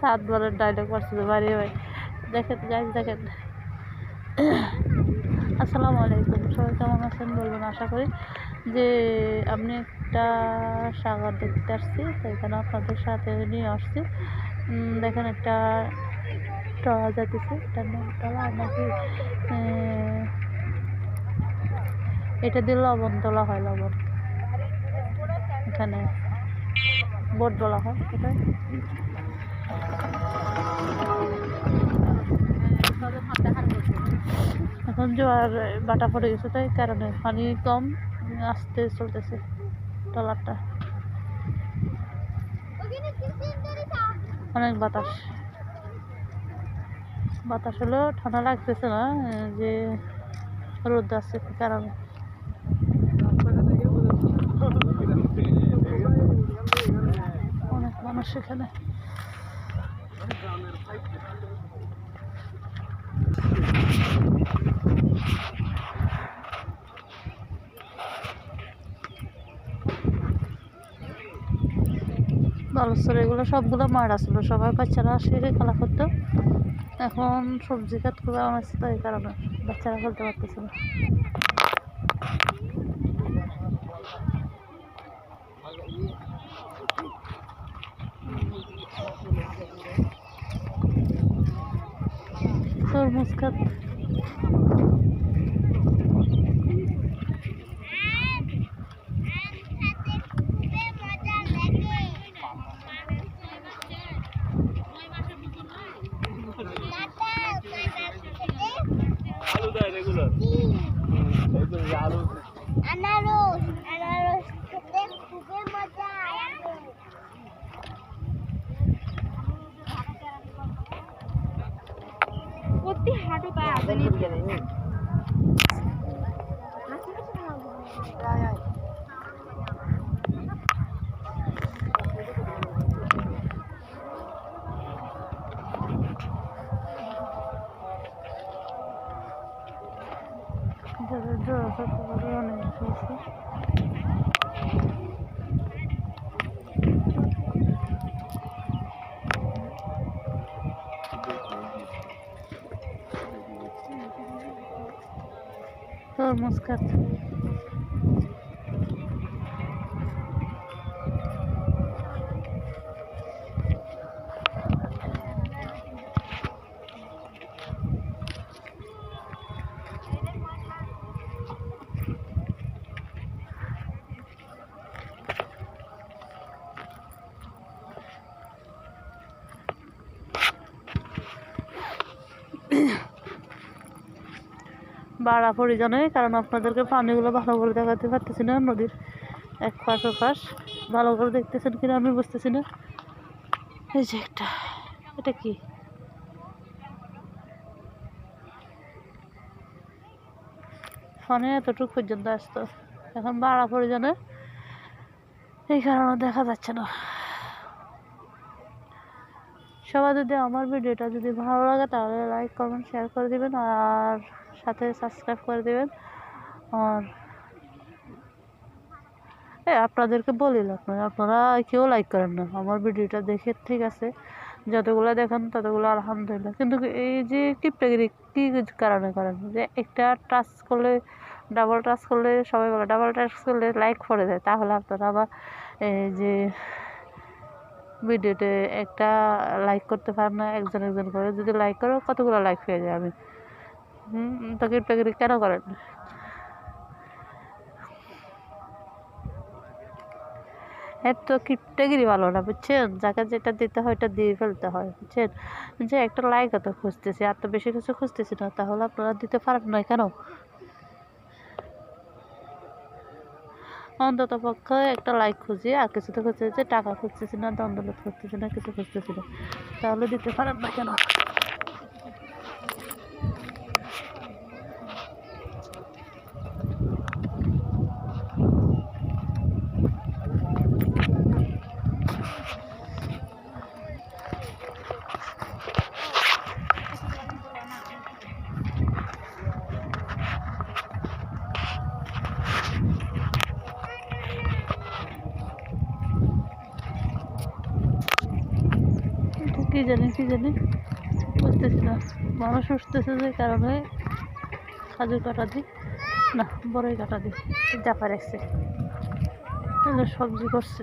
সাত বারের ডায়লগ মারছিল বাড়ি ভাই। দেখেন গাইজ দেখেন। আসসালামু আলাইকুম। সবাই কেমন আছেন বলবেন? আশা করি যে আপনি একটা সাগর দেখতে আসছি, তো এখানে আপনাদের সাথে নিয়ে আসছি। দেখেন একটা টলা যাইতেছে। নাম টলা নাকি এটা দিয়ে লবণ তোলা হয়, লবণ। এখানে বোট বলা হয় এটা এখন জোয়ার বাটা পড়ে গেছে, তাই কারণে পানি কম, আসতে চলতেছে ট্রলারটা। অনেক বাতাস। বাতাস হলেও ঠান্ডা লাগতেছে না, যে রোদ আসছে কারণে। অনেক মানুষ এখানে। এগুলো সবগুলো মার আসলো সবাই বাচ্চারা আসে খেলা করতো। এখন সবজি খাত করে আমার তো এই কারণে বাচ্চারা খেলতে পারতেছে খাত আলু দেয় রেগুলার। আনারস আনারস খেতে খুবই মজা প্রতি হাঁটু পায় আসেনি যাদের জ্বর আছে তাদের অনেক হয়েছে маскат. বাড়া পরিজনে কারণ আপনাদেরকে পানিগুলো ভালো করে দেখাতে পারতেছি না নদীর এক পাশ ও পাশ। ভালো করে দেখতেছেন কিনা আমি বুঝতেছি না। এই যে একটা, এটা কি? ফোনে এতটুকু পর্যন্ত আসতো। এখন বাড়া পরিজনে এই কারণে দেখা যাচ্ছে না। সবাই যদি আমার ভিডিওটা যদি ভালো লাগে, তাহলে লাইক কমেন্ট শেয়ার করে দিবেন আর সাথে সাবস্ক্রাইব করে দিবেন। আর এ, আপনাদেরকে বলিলাম না আপনারা কেউ লাইক করেন না। আমার ভিডিওটা দেখে ঠিক আছে। যতগুলো দেখেন, ততগুলো আলহামদুলিল্লাহ। কিন্তু এই যে কিপটাগিরি কী কারণে করেন? যে একটা টাচ করলে ডাবল টাচ করলে সবাই বলে ডাবল টাচ করলে লাইক পড়ে যায়। তাহলে আপনারা আবার এই যে ভিডিওতে একটা লাইক করতে পারেন না, একজন একজন করে। যদি লাইক করো, কতগুলো লাইক পেয়ে যায় আমি? হুম তো কিপটাগিরি কেন করেন? এত কিপটাগিরি ভালো না, বুঝছেন? যাকে যেটা দিতে হয় ওটা দিয়ে ফেলতে হয়, বুঝছেন? যে একটা লাইক এত খুঁজতেছি, আর তো বেশি কিছু খুঁজতেছি না, তাহলে আপনারা দিতে পারেন না কেন? অন্তত পক্ষে একটা লাইক খুঁজি, আর কিছু তো খুঁজতেছি, টাকা খুঁজতেছি না দন্দলত খুঁজতেছি না, কিছু খুঁজতেছি না। তাহলে দিতে পারেন না কেন? কি জানি কি জানি? বুঝতেছি না। মানুষ উঠতেছে যে কারণে খাজুর কাটা দিই। না বড়ই কাটা দিই। জাপা রাখছে তাহলে সবজি করছে।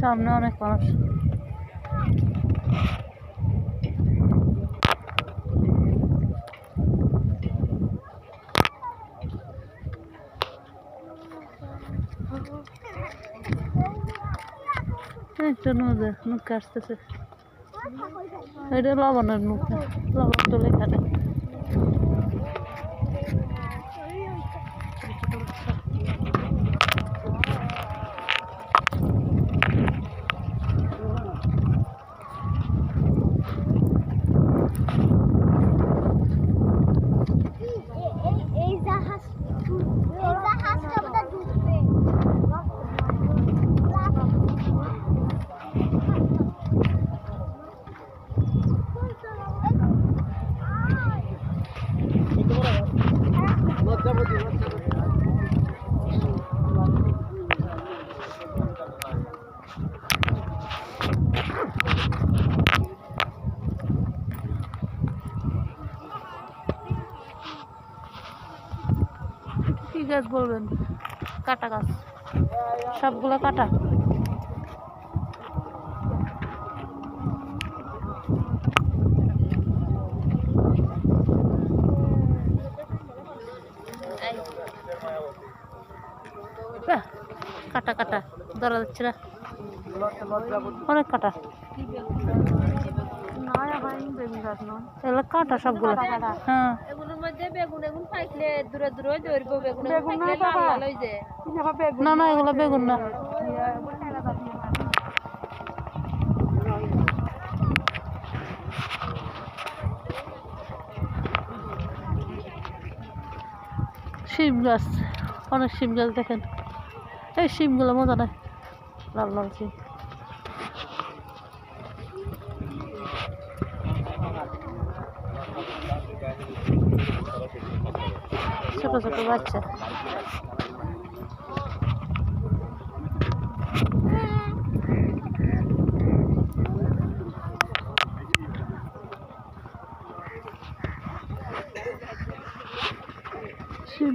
সামনে অনেক মানুষ। নদী নৌকা আসতেছে এটা লবণের নৌকা লবণ তুলে এখানে এই গাছ বলবেন? কাটা গাছ। সবগুলো কাটা? কাটা কাটা। ধরা যাচ্ছে না। অনেক কাটা। এগুলো কাটা সবগুলো। হ্যাঁ। বেগুন এগুন পাইলে দূরে দূরে ধরবো বেগুন এগুন পাইলে লাল লাল যায়। না না এগুলো বেগুন না। শিম গাছ অনেক শিম গাছ দেখেন। এই শিমগুলো মজা নয় লাল লাল শিম। ছোট ছোট বাচ্চা।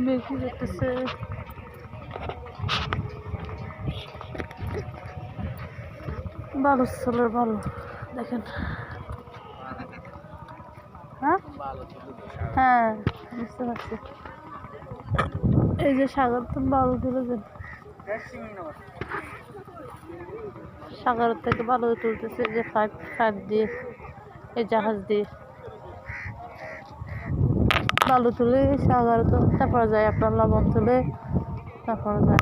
বিক্রি করতেছে ভালো ছিল ভালো। দেখেন। হ্যাঁ? হ্যাঁ বুঝতে পারছি। এই যে সাগর তো ভালো তুলেছেন সাগর থেকে ভালো তুলতেছে যে ফাইভ ফাইভ দিয়ে এই জাহাজ দিয়ে। বালু তুলে সাগর তো তারপরে যায় আপনার লবণ তুলে, তারপরে যায়।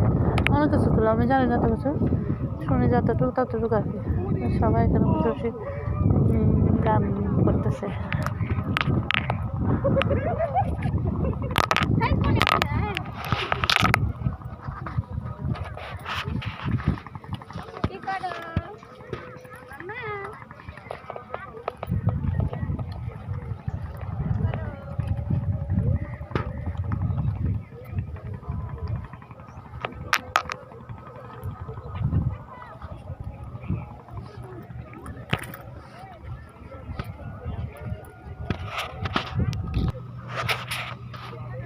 অনেক কিছু তুলে, আমি জানি না তো কিছু। শুনি যতটুকু ততটুকু আর কি। সবাই এখানে বসে গান করতেছে।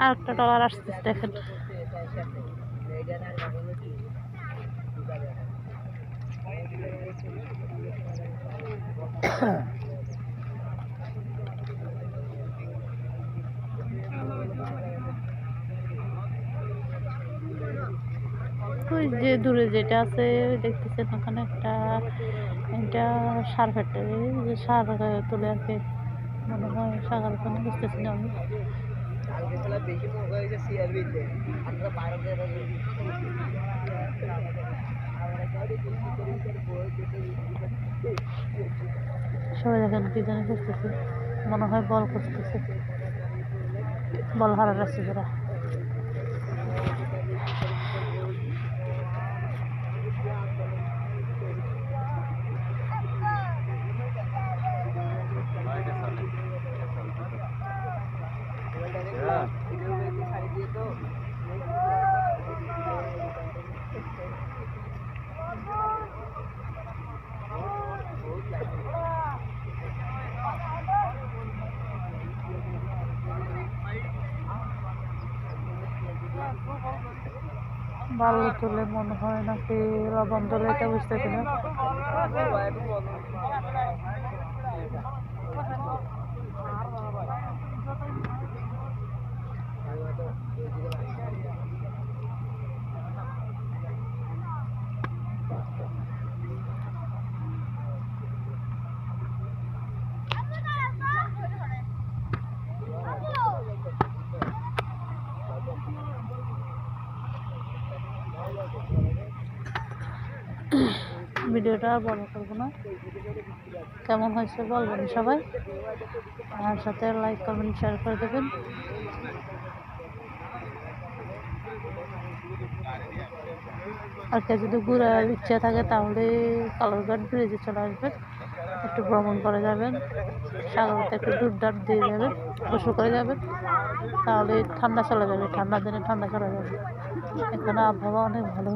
আর একটা ডলার আসতেছে, দেখেন। যে দূরে যেটা আছে দেখতেছেন ওখানে একটা, এটা সার ফেটে সার তুলে আর কি মনে হয় ওখানে বুঝতেছি না আমি সবাই দেখেন কি জানি করতেছে। মনে হয় বল করতেছে। বল হারা রাখছে যারা। হ্যাঁ। ভালো তুলে মনে হয় নাকি লবণ তুলে এটা বুঝতেছি না Thank you. ভিডিওটা আর বড় করব না। কেমন হয়েছে বলবেন সবাই? আর সাথে লাইক কমেন্ট শেয়ার করে দেবেন। আর কেউ যদি ঘুরার ইচ্ছা থাকে তাহলে কালোরঘাট ব্রিজে চলে আসবেন। একটু ভ্রমণ করে যাবেন সাগরতে একটু ডুব ডাব দিয়ে যাবেন, গোসল করে যাবেন, তাহলে ঠান্ডা চলে যাবে ঠান্ডার দিনে ঠান্ডা চলে যাবে। এখানে আবহাওয়া অনেক ভালো।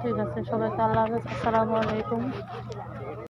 ঠিক আছে, সবাইকে আল্লাহ আসসালামু আলাইকুম।